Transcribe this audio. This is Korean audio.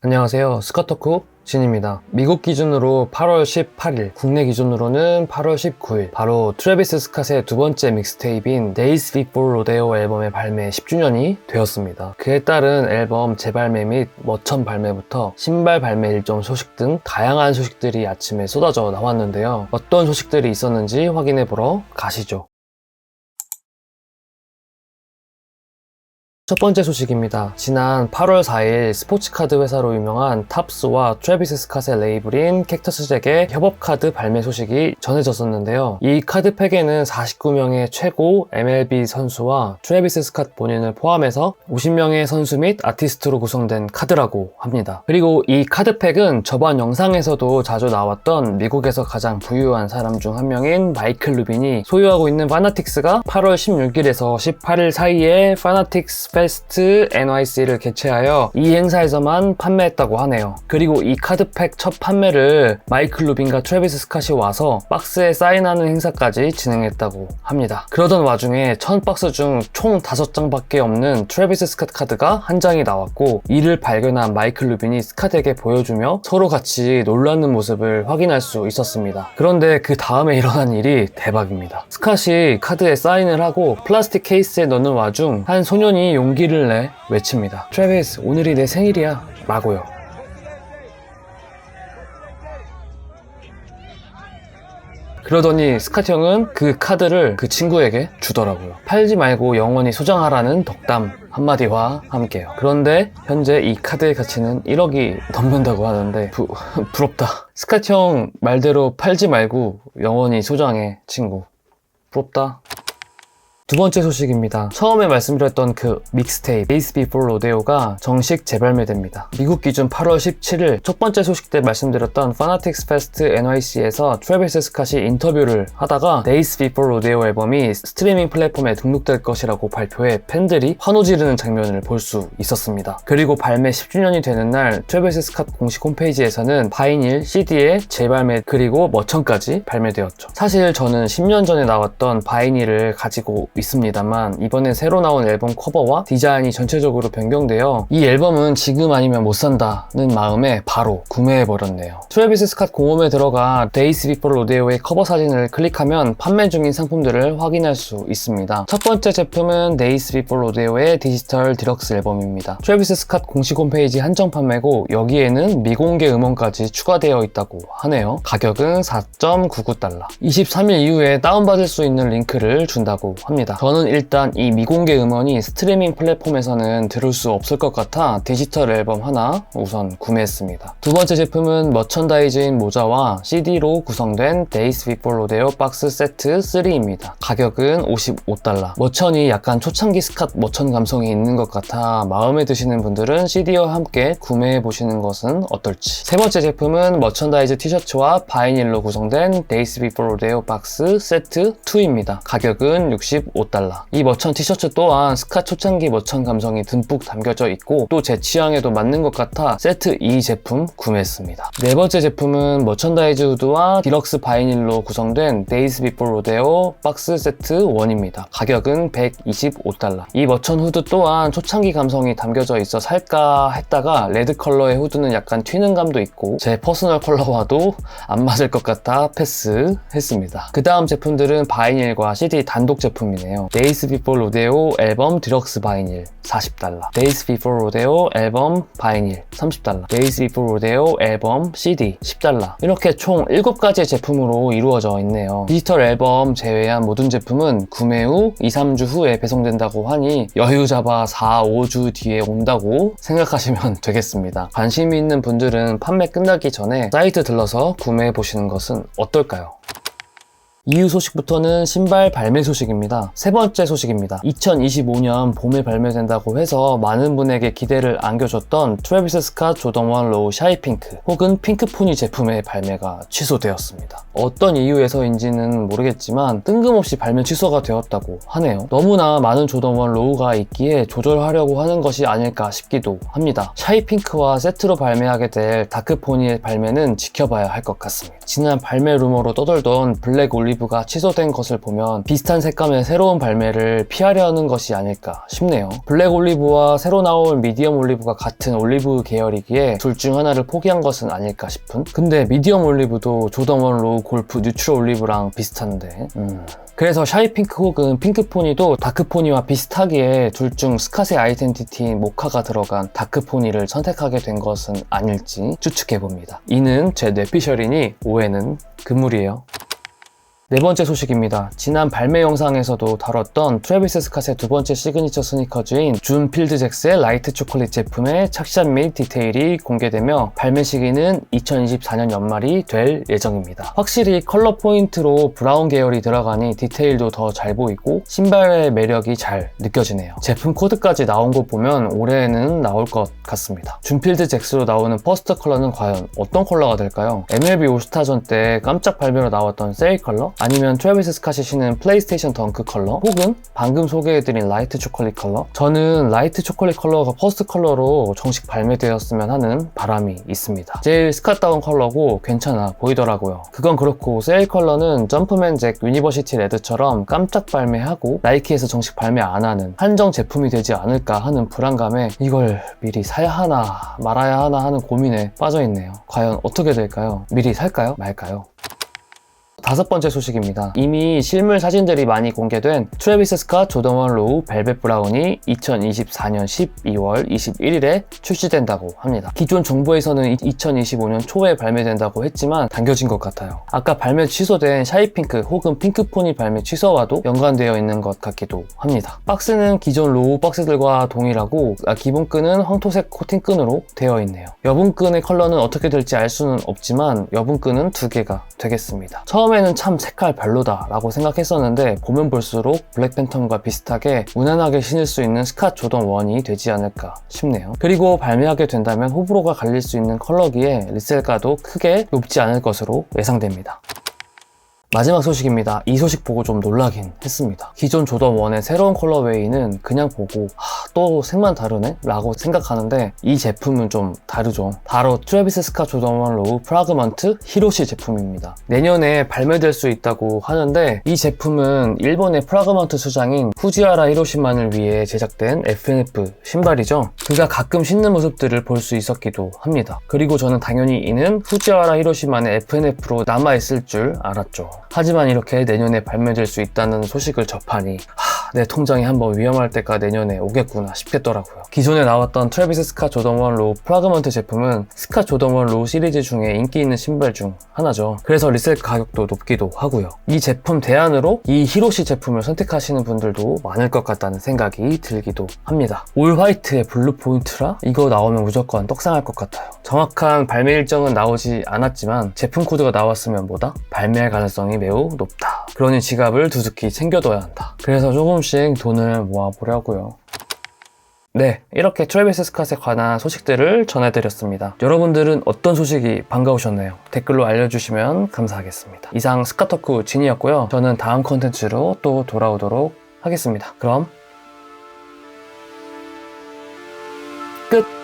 안녕하세요. 스카터쿠 진입니다. 미국 기준으로 8월 18일, 국내 기준으로는 8월 19일, 바로 트래비스 스캇의 두 번째 믹스테이프인 Days Before Rodeo 앨범의 발매 10주년이 되었습니다. 그에 따른 앨범 재발매 및 머천 발매부터 신발 발매 일정 소식 등 다양한 소식들이 아침에 쏟아져 나왔는데요. 어떤 소식들이 있었는지 확인해 보러 가시죠. 첫 번째 소식입니다. 지난 8월 4일 스포츠카드 회사로 유명한 탑스와 트래비스 스캇의 레이블인 캡터스 잭의 협업 카드 발매 소식이 전해졌었는데요. 이 카드 팩에는 49명의 최고 MLB 선수와 트래비스 스캇 본인을 포함해서 50명의 선수 및 아티스트로 구성된 카드라고 합니다. 그리고 이 카드 팩은 저번 영상에서도 자주 나왔던 미국에서 가장 부유한 사람 중 한 명인 마이클 루빈이 소유하고 있는 파나틱스가 8월 16일에서 18일 사이에 파나틱스 페스트 NYC를 개최하여 이 행사에서만 판매했다고 하네요. 그리고 이 카드팩 첫 판매를 마이클 루빈과 트래비스 스캇이 와서 박스에 사인하는 행사까지 진행했다고 합니다. 그러던 와중에 천 박스 중 총 5장밖에 없는 트래비스 스캇 카드가 한 장이 나왔고 이를 발견한 마이클 루빈이 스캇에게 보여주며 서로 같이 놀라는 모습을 확인할 수 있었습니다. 그런데 그 다음에 일어난 일이 대박입니다. 스캇이 카드에 사인을 하고 플라스틱 케이스에 넣는 와중 한 소년이 용 기를 내 외칩니다. 트래비스, 오늘이 내 생일이야. 라고요. 그러더니 스카트 형은 그 카드를 그 친구에게 주더라고요. 팔지 말고 영원히 소장하라는 덕담 한마디와 함께요. 그런데 현재 이 카드의 가치는 1억이 넘는다고 하는데 부, 부럽다. 스카트 형 말대로 팔지 말고 영원히 소장해 친구. 부럽다. 두 번째 소식입니다. 처음에 말씀드렸던 그 믹스테이프 Days Before Rodeo가 정식 재발매됩니다. 미국 기준 8월 17일 첫 번째 소식 때 말씀드렸던 Fanatics Fest NYC에서 트래비스 스캇이 인터뷰를 하다가 Days Before Rodeo 앨범이 스트리밍 플랫폼에 등록될 것이라고 발표해 팬들이 환호 지르는 장면을 볼 수 있었습니다. 그리고 발매 10주년이 되는 날 트래비스 스캇 공식 홈페이지에서는 바이닐, CD의 재발매 그리고 머천까지 발매되었죠. 사실 저는 10년 전에 나왔던 바이닐을 가지고 있습니다만 이번에 새로 나온 앨범 커버와 디자인이 전체적으로 변경되어 이 앨범은 지금 아니면 못 산다는 마음에 바로 구매해버렸네요. 트래비스 스캇 공홈에 들어가 Days Before Rodeo의 커버 사진을 클릭하면 판매 중인 상품들을 확인할 수 있습니다. 첫 번째 제품은 Days Before Rodeo의 디지털 디럭스 앨범입니다. 트래비스 스캇 공식 홈페이지 한정 판매고 여기에는 미공개 음원까지 추가되어 있다고 하네요. 가격은 4.99달러. 23일 이후에 다운받을 수 있는 링크를 준다고 합니다. 저는 일단 이 미공개 음원이 스트리밍 플랫폼에서는 들을 수 없을 것 같아 디지털 앨범 하나 우선 구매했습니다. 두 번째 제품은 머천다이즈인 모자와 CD로 구성된 Days Before Rodeo 박스 세트 3입니다. 가격은 55달러. 머천이 약간 초창기 스캇 머천 감성이 있는 것 같아 마음에 드시는 분들은 CD와 함께 구매해 보시는 것은 어떨지. 세 번째 제품은 머천다이즈 티셔츠와 바이닐로 구성된 Days Before Rodeo 박스 세트 2입니다. 가격은 65 달러. 이 머천 티셔츠 또한 스캇 초창기 머천 감성이 듬뿍 담겨져 있고 또 제 취향에도 맞는 것 같아 세트 2 제품 구매했습니다. 네 번째 제품은 머천다이즈 후드와 디럭스 바이닐로 구성된 Days Before Rodeo 박스 세트 1입니다. 가격은 125달러. 이 머천 후드 또한 초창기 감성이 담겨져 있어 살까 했다가 레드 컬러의 후드는 약간 튀는 감도 있고 제 퍼스널 컬러와도 안 맞을 것 같아 패스했습니다. 그 다음 제품들은 바이닐과 CD 단독 제품이네요. Days Before Rodeo 앨범 디럭스 바이닐 40달러. Days Before Rodeo 앨범 바이닐 30달러. Days Before Rodeo 앨범 CD 10달러. 이렇게 총 7가지의 제품으로 이루어져 있네요. 디지털 앨범 제외한 모든 제품은 구매 후 2, 3주 후에 배송된다고 하니 여유 잡아 4, 5주 뒤에 온다고 생각하시면 되겠습니다. 관심 있는 분들은 판매 끝나기 전에 사이트 들러서 구매해 보시는 것은 어떨까요? 이후 소식부터는 신발 발매 소식입니다. 세 번째 소식입니다. 2025년 봄에 발매된다고 해서 많은 분에게 기대를 안겨줬던 트래비스 스캇 조던 원 로우 샤이 핑크 혹은 핑크포니 제품의 발매가 취소되었습니다. 어떤 이유에서인지는 모르겠지만 뜬금없이 발매 취소가 되었다고 하네요. 너무나 많은 조던 원 로우가 있기에 조절하려고 하는 것이 아닐까 싶기도 합니다. 샤이 핑크와 세트로 발매하게 될 다크포니의 발매는 지켜봐야 할 것 같습니다. 지난 발매 루머로 떠돌던 블랙 올리브 올리브가 취소된 것을 보면 비슷한 색감의 새로운 발매를 피하려는 것이 아닐까 싶네요. 블랙 올리브와 새로 나올 미디엄 올리브가 같은 올리브 계열이기에 둘 중 하나를 포기한 것은 아닐까 싶은? 근데 미디엄 올리브도 조던1 로우 골프 뉴트럴 올리브랑 비슷한데 음. 그래서 샤이핑크 혹은 핑크포니도 다크포니와 비슷하기에 둘 중 스캇의 아이덴티티인 모카가 들어간 다크포니를 선택하게 된 것은 아닐지 추측해봅니다. 이는 제 뇌피셜이니 오해는 금물이에요. 네 번째 소식입니다. 지난 발매 영상에서도 다뤘던 트래비스 스캇의 두 번째 시그니처 스니커즈인 준 필드 잭스의 라이트 초콜릿 제품의 착샷 및 디테일이 공개되며 발매 시기는 2024년 연말이 될 예정입니다. 확실히 컬러 포인트로 브라운 계열이 들어가니 디테일도 더 잘 보이고 신발의 매력이 잘 느껴지네요. 제품 코드까지 나온 거 보면 올해는 나올 것 같습니다. 준 필드 잭스로 나오는 퍼스트 컬러는 과연 어떤 컬러가 될까요? MLB 올스타전 때 깜짝 발매로 나왔던 세일 컬러? 아니면 트래비스 스캇이 신은 플레이스테이션 덩크 컬러 혹은 방금 소개해드린 라이트 초콜릿 컬러 저는 라이트 초콜릿 컬러가 퍼스트 컬러로 정식 발매되었으면 하는 바람이 있습니다 제일 스캇다운 컬러고 괜찮아 보이더라고요 그건 그렇고 세일 컬러는 점프맨 잭 유니버시티 레드처럼 깜짝 발매하고 나이키에서 정식 발매 안 하는 한정 제품이 되지 않을까 하는 불안감에 이걸 미리 사야 하나 말아야 하나 하는 고민에 빠져있네요 과연 어떻게 될까요? 미리 살까요? 말까요? 다섯 번째 소식입니다. 이미 실물 사진들이 많이 공개된 트래비스 스캇 조던1 로우 벨벳 브라운이 2024년 12월 21일에 출시된다고 합니다. 기존 정보에서는 2025년 초에 발매된다고 했지만 당겨진 것 같아요. 아까 발매 취소된 샤이핑크 혹은 핑크폰이 발매 취소와도 연관되어 있는 것 같기도 합니다. 박스는 기존 로우 박스들과 동일하고 아, 기본끈은 황토색 코팅끈으로 되어 있네요. 여분끈의 컬러는 어떻게 될지 알 수는 없지만 여분끈은 두 개가 되겠습니다. 처음에 는 참 색깔 별로다 라고 생각했었는데 보면 볼수록 블랙팬텀과 비슷하게 무난하게 신을 수 있는 스캇 조던 1이 되지 않을까 싶네요. 그리고 발매하게 된다면 호불호가 갈릴 수 있는 컬러기에 리셀가도 크게 높지 않을 것으로 예상됩니다. 마지막 소식입니다. 이 소식 보고 좀 놀라긴 했습니다. 기존 조던 1의 새로운 컬러웨이는 그냥 보고 하, 또 색만 다르네? 라고 생각하는데 이 제품은 좀 다르죠. 바로 트래비스 스카 조던 1 로우 프라그먼트 히로시 제품입니다. 내년에 발매될 수 있다고 하는데 이 제품은 일본의 프라그먼트 수장인 후지하라 히로시만을 위해 제작된 FNF 신발이죠. 그가 가끔 신는 모습들을 볼 수 있었기도 합니다. 그리고 저는 당연히 이는 후지하라 히로시만의 FNF로 남아있을 줄 알았죠. 하지만 이렇게 내년에 발매될 수 있다는 소식을 접하니 하, 내 통장이 한번 위험할 때가 내년에 오겠구나 싶겠더라고요. 기존에 나왔던 트래비스 스카 조던 1 로우 프라그먼트 제품은 스카 조던 1 로우 시리즈 중에 인기 있는 신발 중 하나죠. 그래서 리셀 가격도 높기도 하고요. 이 제품 대안으로 이 히로시 제품을 선택하시는 분들도 많을 것 같다는 생각이 들기도 합니다. 올 화이트의 블루 포인트라 이거 나오면 무조건 떡상할 것 같아요. 정확한 발매 일정은 나오지 않았지만 제품 코드가 나왔으면 뭐다? 발매할 가능성이 매우 높다. 그러니 지갑을 두둑히 챙겨둬야 한다. 그래서 조금 씩 돈을 모아보려고요. 네, 이렇게 트래비스 스캇에 관한 소식들을 전해드렸습니다. 여러분들은 어떤 소식이 반가우셨나요? 댓글로 알려주시면 감사하겠습니다. 이상 스카터쿠 진이었고요. 저는 다음 컨텐츠로 또 돌아오도록 하겠습니다. 그럼 끝!